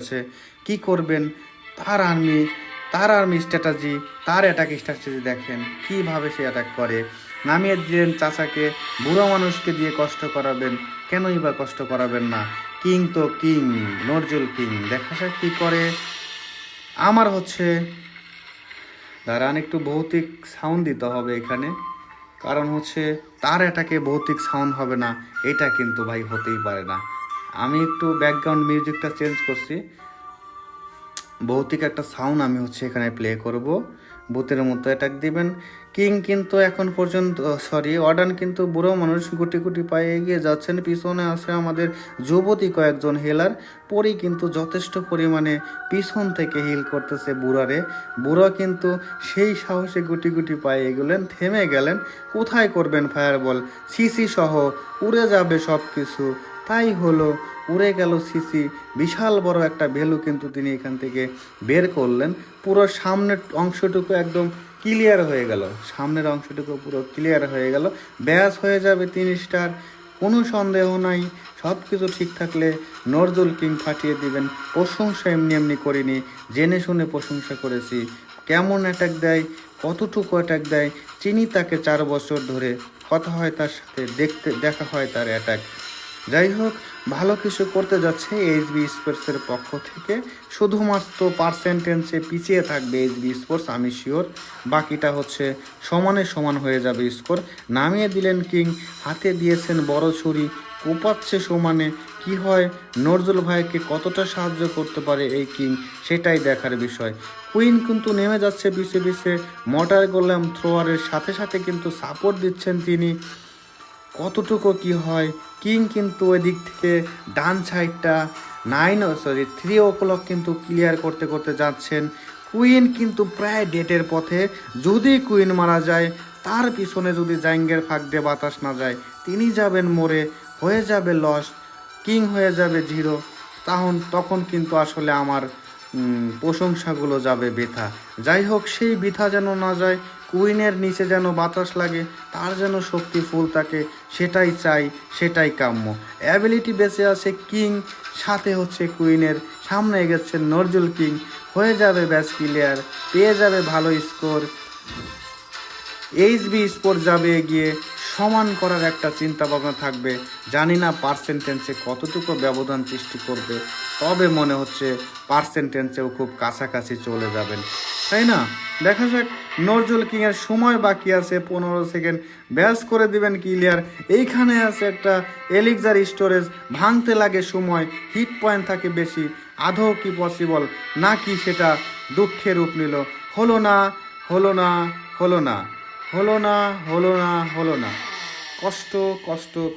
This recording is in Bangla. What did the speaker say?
আছে কি করবেন? তার আর্মি তার আর্মি স্ট্র্যাটাজি তার অ্যাটাক স্ট্র্যাটেজি দেখেন, কীভাবে সে অ্যাটাক করে। নামিয়ে দিলেন চাচাকে, বুড়ো মানুষকে দিয়ে কষ্ট করাবেন, কেনই বা কষ্ট করাবেন না? কিং তো কিং নজরুল কিং দেখা যাক কি করে। আমার হচ্ছে, দাঁড়ান একটু, ভৌতিক সাউন্ড দিতে হবে এখানে। কারণ হচ্ছে, তার এটাকে ভৌতিক সাউন্ড হবে না, এটা কিন্তু ভাই হতেই পারে না। আমি একটু ব্যাকগ্রাউন্ড মিউজিকটা চেঞ্জ করছি। ভৌতিক একটা সাউন্ড আমি হচ্ছে এখানে প্লে করব। ভূতের মতো অ্যাটাক দিবেন। কিং কিন্তু এখন পর্যন্ত সরি অর্ডান কিন্তু বুড়ো মানুষ গুটি গুটি পায়ে এগিয়ে যাচ্ছেন। পিছনে আসে আমাদের যুবতী কয়েকজন হেলার পরই কিন্তু যথেষ্ট পরিমাণে পিছন থেকে হিল করতেছে বুড়ারে। বুড়ো কিন্তু সেই সাহসে গুটি গুটি পায়ে এগোলেন, থেমে গেলেন। কোথায় করবেন ফায়ারবল সিসি সহ উড়ে যাবে সব কিছু তাই হলো উড়ে গেল সিসি। বিশাল বড় একটা ভ্যালু কিন্তু তিনি এখান থেকে বের করলেন। পুরো সামনের অংশটুকু একদম ক্লিয়ার হয়ে গেল। সামনের অংশটুকু পুরো ক্লিয়ার হয়ে গেল। ব্যাস হয়ে যাবে তিন স্টার কোনো সন্দেহ নাই। সব কিছু ঠিক থাকলে নজরুল কিং ফাটিয়ে দিবেন। প্রশংসা এমনি এমনি করিনি। জেনে শুনে প্রশংসা করেছি। কেমন অ্যাটাক দেয়? কতটুকু অ্যাটাক দেয়? চিনি তাকে চার বছর ধরে। কথা হয় তার সাথে। দেখতে দেখা হয় তার অ্যাটাক যাই হোক ভালো কিছু করতে যাচ্ছে এইচবি স্পোর্টসের পক্ষ থেকে। শুধুমাত্র পার্সেন্টেন্সে পিছিয়ে থাকবে এইচবি স্পোর্টস আমি শিওর বাকিটা হচ্ছে সমানে সমান হয়ে যাবে স্কোর নামিয়ে দিলেন কিং হাতে দিয়েছেন বড় ছুরি কোপাচ্ছে সমানে, কি হয়? নজরুল ভাইকে কতটা সাহায্য করতে পারে এই কিং সেটাই দেখার বিষয়। কুইন কিন্তু নেমে যাচ্ছে বিছে বিছে মোটার গোলাম থ্রোয়ারের সাথে সাথে কিন্তু সাপোর্ট দিচ্ছেন তিনি। কতটুকু কি হয়? কিং কিন্তু ওই দিক থেকে ডান সাইডটা nine sorry three o'clock কিন্তু ক্লিয়ার করতে করতে যাচ্ছেন। কুইন কিন্তু প্রায় ডেটের পথে। যদি কুইন মারা যায়, তার পিছনে যদি জাইঙ্গের ফাঁক দিয়ে বাতাস না যায়, তিনি যাবেন মরে হয়ে যাবে লস কিং হয়ে যাবে জিরো তখন তখন কিন্তু আসলে আমার প্রশংসাগুলো যাবে বৃথা। যাই হোক, সেই বৃথা যেন না যায় কুইনের নিচে যেন বাতাস লাগে, তার যেন শক্তি ফুল থাকে, সেটাই চাই, সেটাই কাম্য। অ্যাবিলিটি বেঁচে আছে কিং, সাথে হচ্ছে কুইনের। সামনে গেছে নজরুল কিং। হয়ে যাবে ব্যাস ক্লিয়ার, পেয়ে যাবে ভালো স্কোর। এইচবি স্পোর্ট যাবে এগিয়ে। সমান করার একটা চিন্তা ভাবনা থাকবে। জানি না পার্সেন্টেন্সে কতটুকু ব্যবধান সৃষ্টি করবে, তবে মনে হচ্ছে পার্সেন্টেন্সেও খুব কাছাকাছি চলে যাবেন। তাই না? দেখা যাক, নজরুল কিংয়ের সময় বাকি আছে, পনেরো সেকেন্ড। ব্যাস করে দিবেন ক্লিয়ার। এইখানে আছে একটা এলিক্সার স্টোরেজ, ভাঙতে লাগে সময়, হিট পয়েন্ট থাকে বেশি। আদৌ কি পসিবল নাকি সেটা দুঃখের রূপ নিল। হলো না হলো না হলো না। হলো না হলো না হলো না। কষ্ট কষ্ট